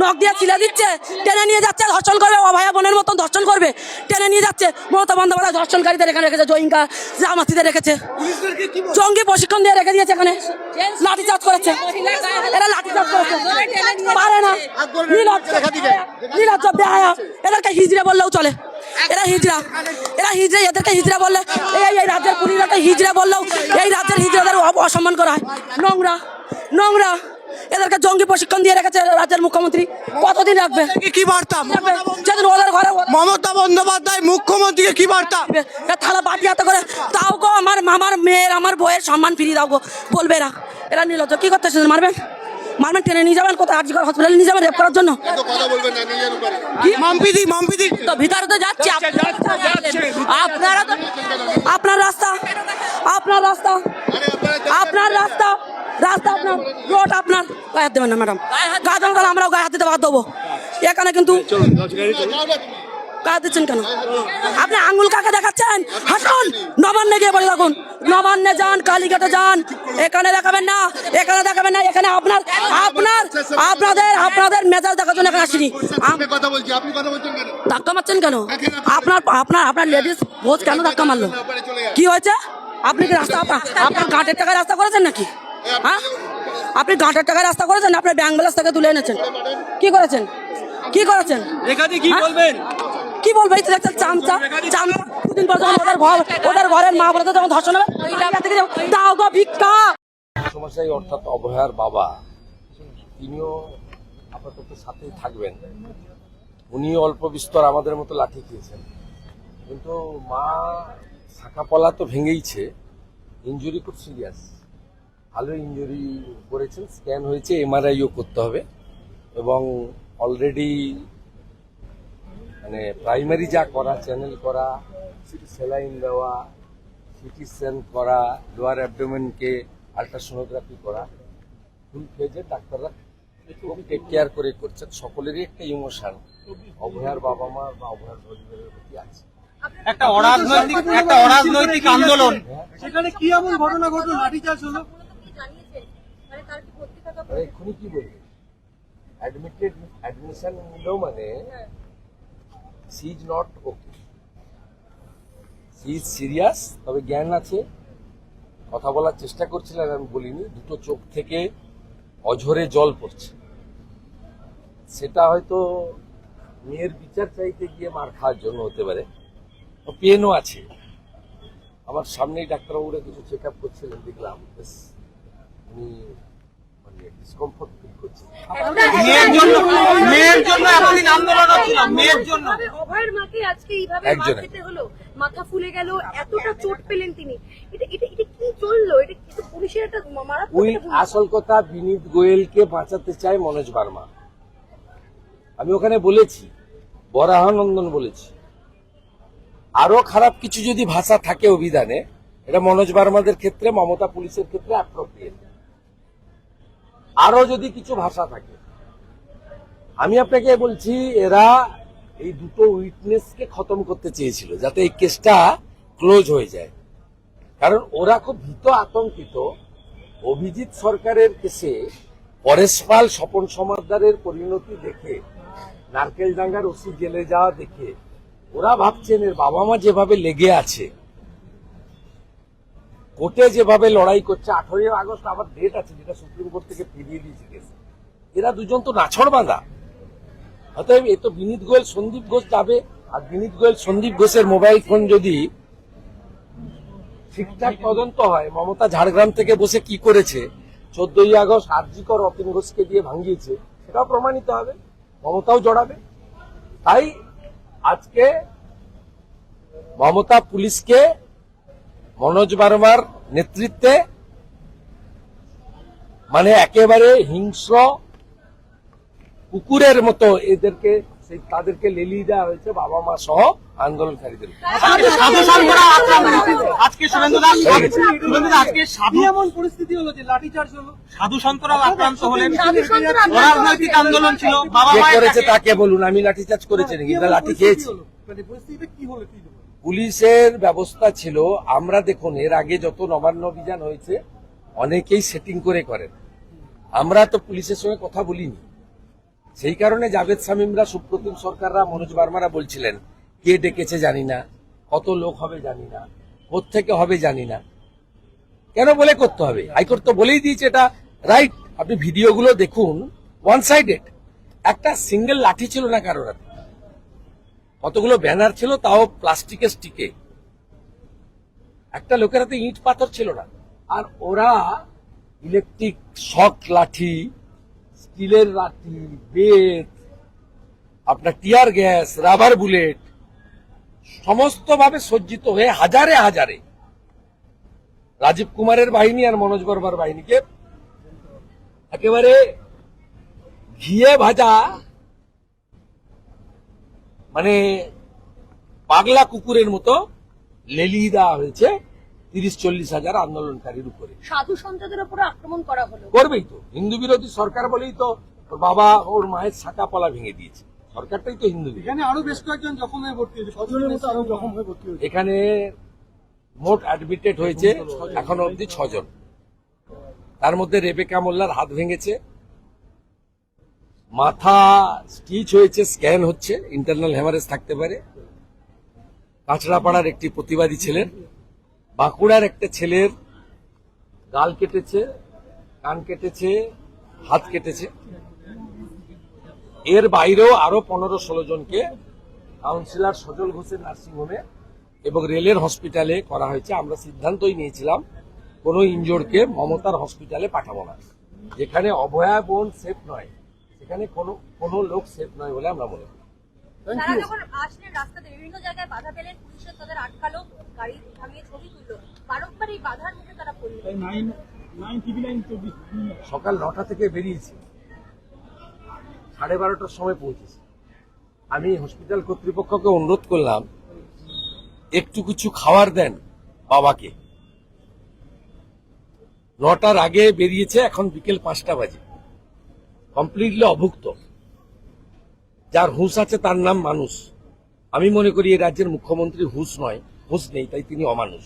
নখ দিয়ে ছিলে দিচ্ছে টেনে নিয়ে যাচ্ছে ধর্ষণ করবে অভয়া বোনের মতন ধর্ষণ করবে টেনে নিয়ে যাচ্ছে। মমতা বন্দ্যোপাধ্যায় ধর্ষণকারীদের এখানে রেখেছে জয়িঙ্কা জামাতিদের রেখেছে। জঙ্গি প্রশিক্ষণ দিয়ে রেখে দিয়েছে এখানে। লাঠিচার্জ করেছে। এরা লাঠিচার্জ করেছে। পারে না। নীলজ্জ বেহায়া এদেরকে হিজড়ে বললেও চলে। এরা হিজড়া। এরা হিজড়ে এদেরকে হিজড়া বললে এই এই রাজ্যের পুলিশকে হিজড়ে বললেও এই রাজ্যের হিজড়াদের অসম্মান করা হয়। নোংরা। নোংরা। এদেরকে জঙ্গি প্রশিক্ষণ দিয়ে রেখেছে রাজ্যের মুখ্যমন্ত্রী। কতদিন রাখবে? কি- কি বার্তা? যেদিন ওদের ঘরে মমতা বন্দ্যোপাধ্যায় মুখ্যমন্ত্রীকে কি বার্তা? থালা বাটি হাতে করে তাও গো আমার মামার মেয়ের আমার বইয়ের সম্মান ফিরিয়ে দাও গো। বলবে এরা। এরা নির্লজ্জ। কি করতেছে মারবেন? মারবেন? টেনে নিয়ে যাবেন কোথায়? আর্জিকর হসপিটালে নিয়ে যাবেন রেপ করার জন্য? কি? মাম্পিদি মাম্পিদি। তো ভিতরে তো যাচ্ছে। আপনারা তো আপনার রাস্তা। আপনার রাস্তা। আপনার রাস্তা। রাস্তা আপনার রোড আপনার গায়ে হাত দেবেন না ম্যাডাম। গায়ে দেবেন তাহলে আমরাও গায়ে হাত দিতে বাধ্য হব। এখানে কিন্তু গায়ে দিচ্ছেন কেন? আপনি আঙুল কাকে দেখাচ্ছেন? হাসুন নবান্নে গিয়ে বলে রাখুন। নবান্নে যান কালীঘাটে যান। এখানে দেখাবেন না এখানে দেখাবেন না এখানে আপনার আপনার আপনাদের আপনাদের মেজাজ দেখার জন্য এখানে আসিনি। আম- কথা বলছি আপনি কথা বলছেন কেন? ধাক্কা মারছেন কেন? আপনার আপনার আপনার লেডিস ভোজ কেন ধাক্কা মারলো? কি হয়েছে? আপনি কি রাস্তা আপনার কাঠের টাকায় রাস্তা করেছেন নাকি? হ্যাঁ? আপনি গাঁটের টাকায় রাস্তা করেছেন আপনার ব্যাংক ব্যালেন্স থেকে তুলে এনেছেন। কি করেছেন? কি করেছেন? এখানে কি হ্যাঁ? বলবেন? কি বলব? এই দেখছেন চামচা চামচা দুদিন পর যখন ওদের ঘর ওদের ঘরের মা বলে যখন ধর্ষণ হবে দাও গো ভিক্ষা! সমস্যাই অর্থাৎ অভয়ার বাবা তিনিও আপাতত সাথেই থাকবেন। উনি অল্প বিস্তর আমাদের মতো লাঠি খেয়েছেন। কিন্তু মা শাখাপলা তো ভেঙেইছে ইঞ্জুরি খুব সিরিয়াস ভালো ইঞ্জুরি করেছেন স্ক্যান হয়েছে এমআরআইও করতে হবে। এবং অলরেডি মানে প্রাইমারি যা করা চ্যানেল করা সেলাইন দেওয়া সিটি স্ক্যান করা লোয়ার অ্যাবডোমেনকে আলট্রাসোনোগ্রাফি করা ফুল ফেজে ডাক্তাররা খুব টেক কেয়ার করে করছেন। সকলেরই একটা ইমোশন অভয়ার বাবা মা বা অভয়ার পরিবারের প্রতি আছে। একটা অরাজনৈতিক একটা অরাজনৈতিক আন্দোলন। সেখানে কি এমন ঘটনা ঘটলো? লাঠিচার্জ হলো? এক্ষুনি কি বলবে? অ্যাডমিটেড অ্যাডমিশন নিলেও মানে she is not okay she is serious তবে জ্ঞান আছে। কথা বলার চেষ্টা করছিলেন আমি বলিনি দুটো চোখ থেকে অঝরে জল পড়ছে। সেটা হয়তো মেয়ের বিচার চাইতে গিয়ে মার খাওয়ার জন্য হতে পারে। পেনও আছে। আমার সামনেই ডাক্তারবাবুরা কিছু চেক আপ করছিলেন দেখলাম। বেশ উনি ডিসকমফোর্ট ফিল করছেন মেয়ের জন্য মেয়ের জন্য এতদিন আন্দোলন হচ্ছিল মেয়ের জন্য। অভয়ের মাকে আজকে এইভাবে মার খেতে হলো মাথা ফুলে গেল এতটা চোট পেলেন তিনি। এটা এটা এটা কি চলল? এটা কিন্তু পুলিশের একটা মারাত্মক উই একটা ভূমিকা। আসল কথা বিনীত গোয়েলকে বাঁচাতে চায় মনোজ বার্মা। আমি ওখানে বলেছি বরাহানন্দন বলেছি। আরও খারাপ কিছু যদি ভাষা থাকে অভিধানে এটা মনোজ বার্মাদের ক্ষেত্রে মমতা পুলিশের ক্ষেত্রে অ্যাপ্রোপ্রিয়েট আরও যদি কিছু ভাষা থাকে। আমি আপনাকে বলছি, এরা এই দুটো উইটনেসকে খতম করতে চেয়েছিল, যাতে এই কেসটা ক্লোজ হয়ে যায়। কারণ ওরা খুব ভীত আতঙ্কিত। অভিজিৎ সরকারের কেসে পরেশ পাল, স্বপন সমাদারের পরিণতি দেখে নারকেল ডাঙ্গার ওসি জেলে যাওয়া দেখে, ওরা ভাবছেন এর বাবা মা যেভাবে লেগে আছে কোর্টে যেভাবে লড়াই করছে, আঠারোই আগস্ট আবার ডেট আছে যেটা সুপ্রিম কোর্ট থেকে ফিরিয়ে দিয়েছে কেস এরা দুজন তো নাছড় বাঁধা অতএব এ তো বিনীত গোয়েল, সন্দীপ ঘোষ যাবে। আর বিনীত গোয়েল, সন্দীপ ঘোষের মোবাইল ফোন যদি ঠিকঠাক তদন্ত হয়, মমতা ঝাড়গ্রাম থেকে বসে কি করেছে? চোদ্দই আগস্ট আরজিকর অতীন ঘোষকে দিয়ে ভাঙিয়েছে, সেটাও প্রমাণিত হবে, মমতাও জড়াবে। তাই আজকে মমতা পুলিশকে মনোজ বার্মার নেতৃত্বে মানে একেবারে হিংস্র কুকুরের মতো এদেরকে সেই তাদেরকে লেলিয়ে দেওয়া হয়েছে বাবা মা সহ আন্দোলনকারীদের আজকে সাধু সন্তরা আক্রান্ত আজকে শুভেন্দু দাস শুভেন্দু দাস আজকে সাধু এমন পরিস্থিতি হলো যে লাঠিচার্জ হলো। সাধু সন্তরাও আক্রান্ত হলেন। সাধু সন্তরা আক্রান্ত অরাজনৈতিক আন্দোলন ছিল। বাবা কে করেছে তাকে বলুন আমি লাঠিচার্জ করেছি নাকি? লাঠি খেয়েছি? মানে পরিস্থিতিটা কি হলো কি হলো? পুলিশের ব্যবস্থা ছিল, আমরা দেখুন, এর আগে যত নবান্ন অভিযান হয়েছে, অনেকেই সেটিং করে করেন। আমরা তো পুলিশের সঙ্গে কথা বলিনি। সেই কারণে জাভেদ শামীমরা, সুপ্রতিম সরকাররা, মনোজ বার্মারা বলছিলেন, কে ডেকেছে জানি না, কত লোক হবে জানি না থেকে হবে জানি না। কেন বলে করতে হবে? হাইকোর্ট তো বলেই দিয়েছে এটা। রাইট আপনি ভিডিওগুলো দেখুন ওয়ান সাইডেড একটা সিঙ্গেল লাঠি ছিল না কারোর হাতে। কতগুলো ব্যানার ছিল তাও প্লাস্টিকের স্টিকে। একটা লোকের হাতে ইট পাথর ছিল না। আর ওরা ইলেকট্রিক শক, লাঠি, স্টিলের লাঠি, বেত, আপনার টিয়ার গ্যাস, রাবার বুলেট সমস্ত ভাবে সজ্জিত হয়ে হাজারে হাজারে রাজীব কুমারের বাহিনী আর মনোজ বর্মার বাহিনীকে একেবারে ঘিয়ে ভাজা মানে পাগলা কুকুরের মতো লেলিয়ে দেওয়া হয়েছে তিরিশ চল্লিশ হাজার আন্দোলনকারীর উপরে। সাধু সন্তদের উপরে আক্রমণ করা হলো। করবেই তো। হিন্দু বিরোধী সরকার বলেই তো ওর বাবা ওর মায়ের শাখা পলা ভেঙে দিয়েছে। সরকারটাই তো হিন্দু বিরোধী। এখানে আরও বেশ কয়েকজন জখম হয়ে ভর্তি হয়েছে। আরও জখম হয়ে ভর্তি হয়েছে? এখানে মোট অ্যাডমিটেড হয়েছে এখনও অবধি ছজন। তার মধ্যে রেবেকা মোল্লার হাত ভেঙেছে। মাথা স্টিচ হয়েছে স্ক্যান হচ্ছে ইন্টারনাল হ্যামারেজ থাকতে পারে। কাঁচড়াপাড়ার একটি প্রতিবাদী ছিলেন বাঁকুড়ার একটা ছেলের গাল কেটেছে, কান কেটেছে, হাত কেটেছে। এর বাইরেও আরও পনেরো ষোলো জনকে কাউন্সিলর সজল ঘোষের নার্সিংহোমে এবং রেলের হসপিটালে করা হয়েছে। আমরা সিদ্ধান্তই নিয়েছিলাম, কোনো ইঞ্জোরকে মমতার হসপিটালে পাঠাবো না। যেখানে অভয়া বোন সেফ নয়। সেখানে কোনো কোনো লোক সেফ নয় বলে আমরা মনে করি। তারা যখন আসলেন রাস্তাতে বিভিন্ন জায়গায় বাধা পেলেন পুলিশের তাদের আটকালো গাড়ি থামিয়ে ছবি তুললো। বারংবার এই বাধার মুখে তারা সকাল নটা থেকে বেরিয়েছি। সাড়ে বারোটার সময় পৌঁছেছি। আমি হসপিটাল কর্তৃপক্ষকে অনুরোধ করলাম একটু কিছু খাবার দেন বাবাকে। নটার আগে বেরিয়েছে এখন বিকেল পাঁচটা বাজে। কমপ্লিটলি অভুক্ত যার হুঁশ আছে তার নাম মানুষ আমি মনে করি এই রাজ্যের মুখ্যমন্ত্রী হুঁশ নয় হুঁশ নেই তাই তিনি অমানুষ